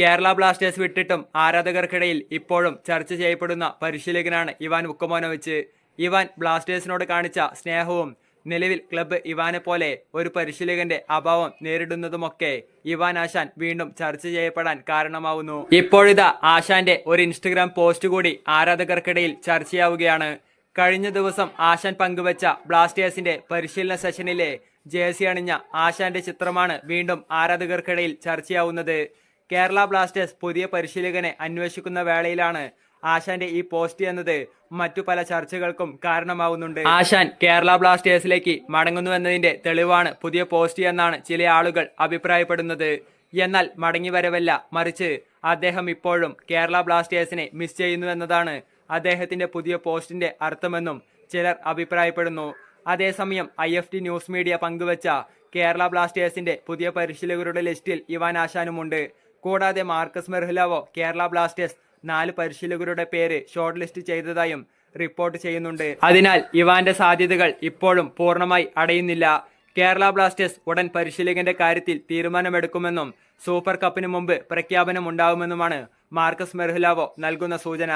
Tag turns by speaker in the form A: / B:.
A: Kerala Blasters വിട്ടിട്ടും ആരാധകർക്കിടയിൽ ഇപ്പോഴും ചർച്ച ചെയ്യപ്പെടുന്ന പരിശീലകനാണ് ഇവാൻ ഉക്കമോനോവിച്ച്. ഇവാൻ ബ്ലാസ്റ്റേഴ്സിനോട് കാണിച്ച സ്നേഹവും നിലവിൽ ക്ലബ്ബ് ഇവാനെ പോലെ ഒരു പരിശീലകന്റെ അഭാവം നേരിടുന്നതുമൊക്കെ ഇവാൻ ആശാൻ വീണ്ടും ചർച്ച ചെയ്യപ്പെടാൻ കാരണമാവുന്നു. ഇപ്പോഴിതാ ആശാന്റെ ഒരു ഇൻസ്റ്റഗ്രാം പോസ്റ്റ് കൂടി ആരാധകർക്കിടയിൽ ചർച്ചയാവുകയാണ്. കഴിഞ്ഞ ദിവസം ആശാൻ പങ്കുവച്ച ബ്ലാസ്റ്റേഴ്സിന്റെ പരിശീലന സെഷനിലെ ജേഴ്സി അണിഞ്ഞ ആശാന്റെ ചിത്രമാണ് വീണ്ടും ആരാധകർക്കിടയിൽ ചർച്ചയാവുന്നത്. കേരള ബ്ലാസ്റ്റേഴ്സ് പുതിയ പരിശീലകനെ അന്വേഷിക്കുന്ന വേളയിലാണ് ആശാന്റെ ഈ പോസ്റ്റ് എന്നത് മറ്റു പല ചർച്ചകൾക്കും കാരണമാവുന്നുണ്ട്. ആശാൻ കേരള ബ്ലാസ്റ്റേഴ്സിലേക്ക് മടങ്ങുന്നു എന്നതിന്റെ തെളിവാണ് പുതിയ പോസ്റ്റ് എന്നാണ് ചില ആളുകൾ അഭിപ്രായപ്പെടുന്നത്. എന്നാൽ മടങ്ങി വരവല്ല മറിച്ച് അദ്ദേഹം ഇപ്പോഴും കേരള ബ്ലാസ്റ്റേഴ്സിനെ മിസ് ചെയ്യുന്നു എന്നതാണ് അദ്ദേഹത്തിന്റെ പുതിയ പോസ്റ്റിന്റെ അർത്ഥമെന്നും ചിലർ അഭിപ്രായപ്പെടുന്നു. അതേസമയം I F T news media പങ്കുവച്ച കേരള ബ്ലാസ്റ്റേഴ്സിന്റെ പുതിയ പരിശീലകരുടെ ലിസ്റ്റിൽ ഇവാൻ ആശാനുമുണ്ട്. കൂടാതെ മാർക്കസ് മെർഹിലാവോ കേരള ബ്ലാസ്റ്റേഴ്സ് നാല് പരിശീലകരുടെ പേര് ഷോർട്ട് ലിസ്റ്റ് ചെയ്തതായും റിപ്പോർട്ട് ചെയ്യുന്നുണ്ട്. അതിനാൽ ഇവാന്റെ സാധ്യതകൾ ഇപ്പോഴും പൂർണമായി അടയുന്നില്ല. കേരള ബ്ലാസ്റ്റേഴ്സ് ഉടൻ പരിശീലകന്റെ കാര്യത്തിൽ തീരുമാനമെടുക്കുമെന്നും സൂപ്പർ കപ്പിന് മുമ്പ് പ്രഖ്യാപനം ഉണ്ടാകുമെന്നുമാണ് മാർക്കസ് മെർഹിലാവോ നൽകുന്ന സൂചന.